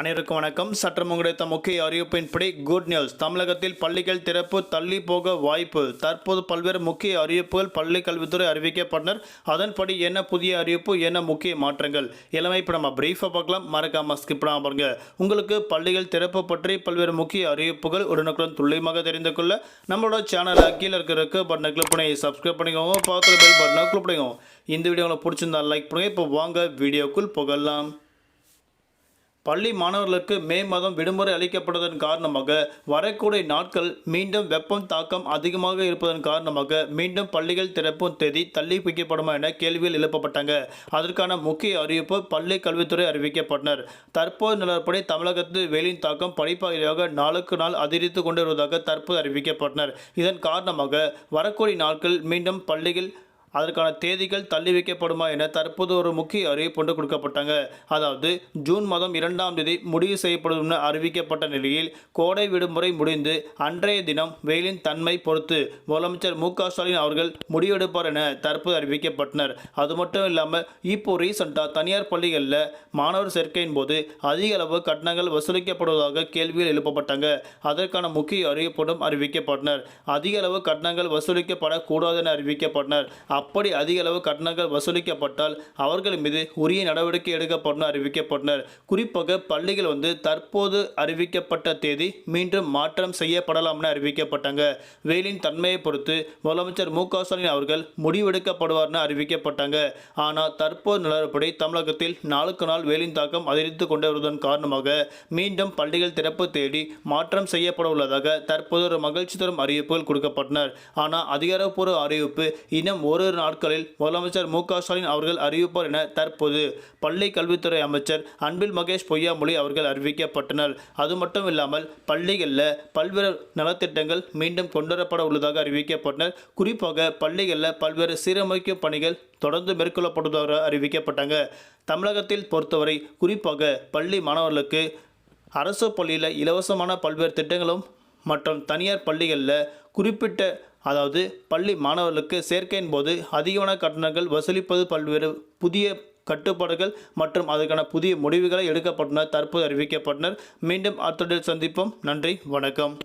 அனைவருக்கும் வணக்கம். சற்றம் கிடைத்த முக்கிய அறிவிப்பின்படி குட் நியூஸ் தமிழகத்தில் பள்ளிகள் திறப்பு தள்ளி போக வாய்ப்பு. தற்போது பல்வேறு முக்கிய அறிவிப்புகள் பள்ளி கல்வித்துறை அறிவிக்கப்பட்டனர். அதன்படி என்ன புதிய அறிவிப்பு என்ன முக்கிய மாற்றங்கள்? எல்லாமே இப்போ நம்ம பிரீஃபாக பார்க்கலாம். மறக்காம ஸ்கிப் பண்ணாம பாருங்க. உங்களுக்கு பள்ளிகள் திறப்பு பற்றி பல்வேறு முக்கிய அறிவிப்புகள் உடனுக்குடன் துல்லியமாக தெரிந்து கொள்ள நம்மளோட சேனல் கீழே இருக்கிற பட்டனை கிளிக் பண்ணி சப்ஸ்கிரைப் பண்ணிக்கோங்க. பார்க்குற பெல் பட்டனை கிளிக் பண்ணிக்கோங்க. இந்த வீடியோ உங்களுக்கு பிடிச்சிருந்தா லைக் பண்ணுங்க. இப்போ வாங்க வீடியோக்குள் புகழலாம் பள்ளி மாணவர்களுக்கு மே மாதம் விடுமுறை அளிக்கப்பட்டதன் காரணமாக வரக்கூடிய நாட்கள் மீண்டும் வெப்பம் தாக்கம் அதிகமாக இருப்பதன் காரணமாக மீண்டும் பள்ளிகள் திறப்பும் தேதி தள்ளி வைக்கப்படுமா என கேள்வியில் எழுப்பப்பட்டாங்க. அதற்கான முக்கிய அறிவிப்பு பள்ளி கல்வித்துறை அறிவிக்கப்பட்டனர். தற்போது நிலவரப்படி தமிழகத்தில் வெயிலின் தாக்கம் படிப்படியாக நாளுக்கு நாள் அதிகரித்து கொண்டு வருவதாக தற்போது அறிவிக்கப்பட்டனர். இதன் காரணமாக வரக்கூடிய நாட்கள் மீண்டும் பள்ளிகள் அதற்கான தேதிகள் தள்ளி வைக்கப்படுமா என தற்போது ஒரு முக்கிய அறிவிப்பு ஒன்று கொடுக்கப்பட்டாங்க. அதாவது ஜூன் மாதம் இரண்டாம் தேதி முடிவு செய்யப்படும் என அறிவிக்கப்பட்ட நிலையில் கோடை விடுமுறை முடிந்து அன்றைய தினம் வெயிலின் தன்மை பொறுத்து முதலமைச்சர் மு க ஸ்டாலின் அவர்கள் முடிவெடுப்பார் என தற்போது அறிவிக்கப்பட்டனர். அது மட்டும் இல்லாமல் இப்போ ரீசெண்டாக தனியார் பள்ளிகளில் மாணவர் சேர்க்கையின் போது அதிக அளவு கட்டணங்கள் வசூலிக்கப்படுவதாக கேள்வியில் எழுப்பப்பட்டாங்க. அதற்கான முக்கிய அறிவிப்புடன் அறிவிக்கப்பட்டனர். அதிக அளவு கட்டணங்கள் வசூலிக்கப்படக்கூடாது என அறிவிக்கப்பட்டனர். அப்படி அதிக அளவு கட்டணங்கள் வசூலிக்கப்பட்டால் அவர்கள் மீது உரிய நடவடிக்கை எடுக்கப்படும் அறிவிக்கப்பட்டனர். குறிப்பாக பள்ளிகள் வந்து தற்போது அறிவிக்கப்பட்ட தேதி மீண்டும் மாற்றம் செய்யப்படலாம் என அறிவிக்கப்பட்டாங்க. வெயிலின் தன்மையை பொறுத்து முதலமைச்சர் மு க ஸ்டாலின் அவர்கள் முடிவெடுக்கப்படுவார்னு அறிவிக்கப்பட்டாங்க. ஆனால் தற்போது நிலவரப்படி தமிழகத்தில் நாளுக்கு நாள் வெயிலின் தாக்கம் அதிகரித்து கொண்டு வருவதன் காரணமாக மீண்டும் பள்ளிகள் திறப்பு தேடி மாற்றம் செய்யப்பட உள்ளதாக தற்போது ஒரு மகிழ்ச்சி தரும் அறிவிப்புகள் கொடுக்கப்பட்டனர். ஆனால் அதிகாரப்பூர்வ அறிவிப்பு இன்னும் ஓரிரு நாட்களில் முதலமைச்சர் மு க ஸ்டாலின் அவர்கள் அறிவிப்பார் என தற்போது பள்ளி கல்வித்துறை அமைச்சர் அன்பில் மகேஷ் பொய்யாமொழி அவர்கள் அறிவிக்கப்பட்டனர். அது மட்டும் இல்லாமல் பள்ளிகளில் பல்வேறு நலத்திட்டங்கள் மீண்டும் கொண்டுவரப்பட உள்ளதாக அறிவிக்கப்பட்டனர். குறிப்பாக பள்ளிகளில் பல்வேறு சீரமைக்கும் பணிகள் தொடர்ந்து மேற்கொள்ளப்படுவதாக அறிவிக்கப்பட்டாங்க. தமிழகத்தில் பொறுத்தவரை குறிப்பாக பள்ளி மாணவர்களுக்கு அரசு பள்ளியில் இலவசமான பல்வேறு திட்டங்களும் மற்றும் தனியார் பள்ளிகளில் குறிப்பிட்ட அதாவது பள்ளி மாணவர்களுக்கு சேர்க்கையின் போது அதிகமான கட்டணங்கள் வசூலிப்பது பல்வேறு புதிய கட்டுப்பாடுகள் மற்றும் அதற்கான புதிய முடிவுகளை எடுக்கப்பட்டனர் தற்போது அறிவிக்கப்பட்டனர். மீண்டும் அடுத்த சந்திப்போம். நன்றி வணக்கம்.